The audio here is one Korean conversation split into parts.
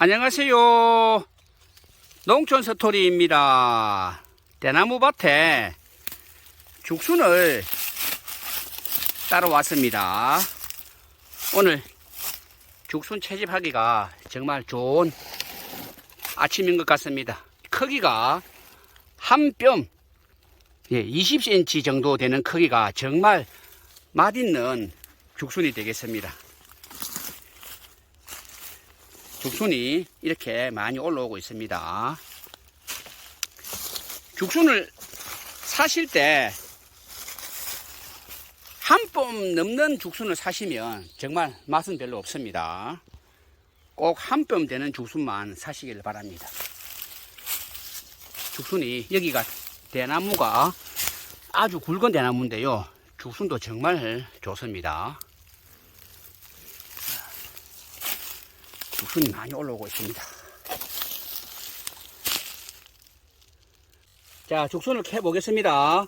안녕하세요. 농촌 스토리입니다. 대나무 밭에 죽순을 따러 왔습니다. 오늘 죽순 채집하기가 정말 좋은 아침인 것 같습니다. 크기가 한 뼘, 예, 20cm 정도 되는 크기가 정말 맛있는 죽순이 되겠습니다. 죽순이 이렇게 많이 올라오고 있습니다. 죽순을 사실 때 한 뼘 넘는 죽순을 사시면 정말 맛은 별로 없습니다. 꼭 한 뼘 되는 죽순만 사시길 바랍니다. 죽순이 여기가 대나무가 아주 굵은 대나무인데요. 죽순도 정말 좋습니다. 죽순이 많이 올라오고 있습니다. 자, 죽순을 캐 보겠습니다.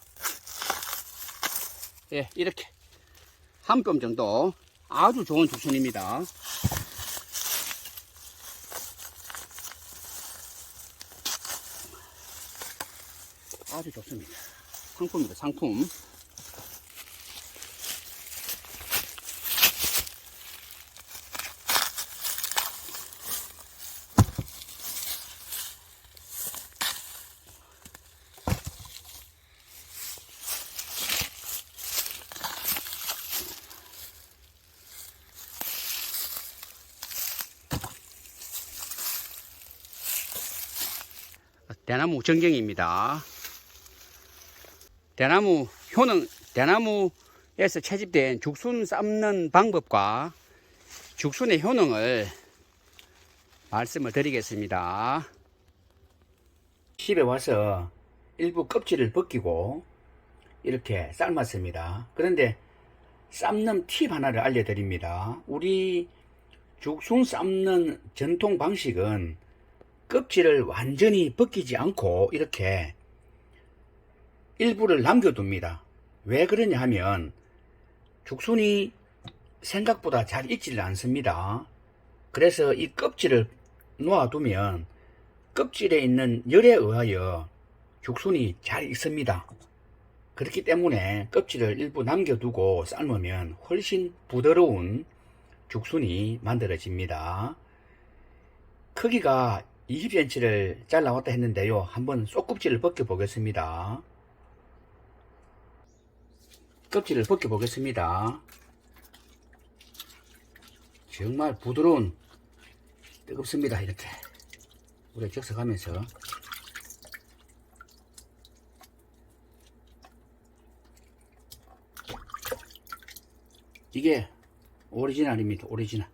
예, 이렇게 한 뼘 정도 아주 좋은 죽순입니다. 아주 좋습니다. 상품입니다, 상품. 대나무 전경입니다. 대나무 효능, 대나무에서 채집된 죽순 삶는 방법과 죽순의 효능을 말씀을 드리겠습니다. 집에 와서 일부 껍질을 벗기고 이렇게 삶았습니다. 그런데 삶는 팁 하나를 알려드립니다. 우리 죽순 삶는 전통 방식은 껍질을 완전히 벗기지 않고 이렇게 일부를 남겨둡니다. 왜 그러냐 하면 죽순이 생각보다 잘 익지를 않습니다. 그래서 이 껍질을 놓아두면 껍질에 있는 열에 의하여 죽순이 잘 익습니다. 그렇기 때문에 껍질을 일부 남겨두고 삶으면 훨씬 부드러운 죽순이 만들어집니다. 크기가 20cm를 잘라왔다 했는데요. 한번 쏙껍질을 벗겨 보겠습니다. 껍질을 벗겨 보겠습니다. 정말 부드러운 뜨겁습니다. 이렇게 물에 적셔가면서 이게 오리지널입니다. 오리지널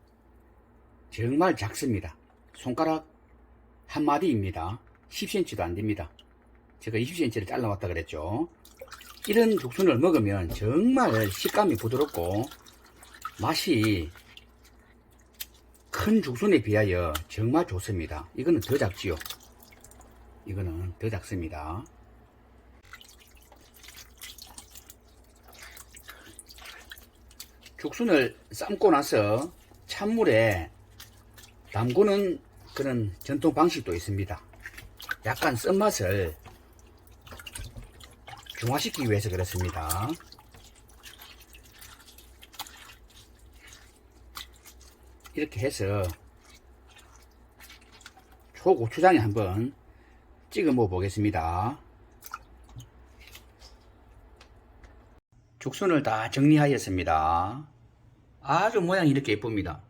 정말 작습니다. 손가락 한 마디입니다. 10cm도 안 됩니다. 제가 20cm를 잘라왔다 그랬죠. 이런 죽순을 먹으면 정말 식감이 부드럽고 맛이 큰 죽순에 비하여 정말 좋습니다. 이거는 더 작지요. 이거는 더 작습니다. 죽순을 삶고 나서 찬물에 담그는 그런 전통 방식도 있습니다. 약간 쓴맛을 중화시키기 위해서 그렇습니다. 이렇게 해서 초고추장에 한번 찍어 먹어 보겠습니다. 죽순을 다 정리하였습니다. 아주 모양이 이렇게 예쁩니다.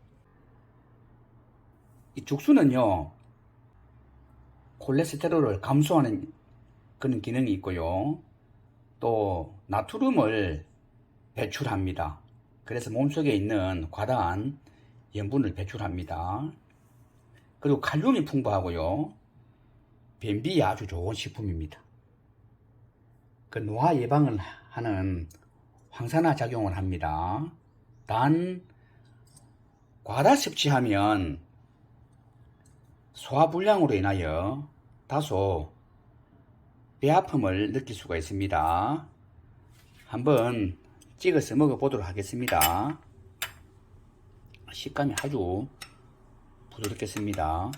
이 죽순은요, 콜레스테롤을 감소하는 그런 기능이 있고요. 또 나트륨을 배출합니다. 그래서 몸속에 있는 과다한 염분을 배출합니다. 그리고 칼륨이 풍부하고요. 변비에 아주 좋은 식품입니다. 그 노화 예방을 하는 황산화 작용을 합니다. 단 과다 섭취하면 소화불량으로 인하여 다소 배 아픔을 느낄 수가 있습니다. 한번 찍어서 먹어보도록 하겠습니다. 식감이 아주 부드럽겠습니다.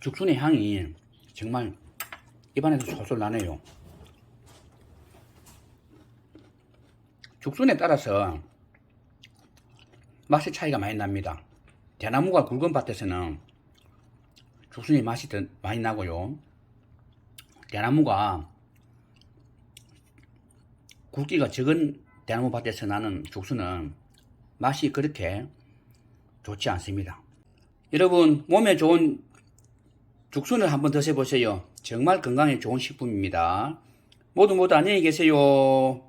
죽순의 향이 정말 입안에서 솔솔 나네요. 죽순에 따라서 맛의 차이가 많이 납니다. 대나무가 굵은 밭에서는 죽순이 맛이 더 많이 나고요. 대나무가 굵기가 적은 대나무 밭에서 나는 죽순은 맛이 그렇게 좋지 않습니다. 여러분 몸에 좋은 죽순을 한번 드셔보세요. 정말 건강에 좋은 식품입니다. 모두 모두 안녕히 계세요.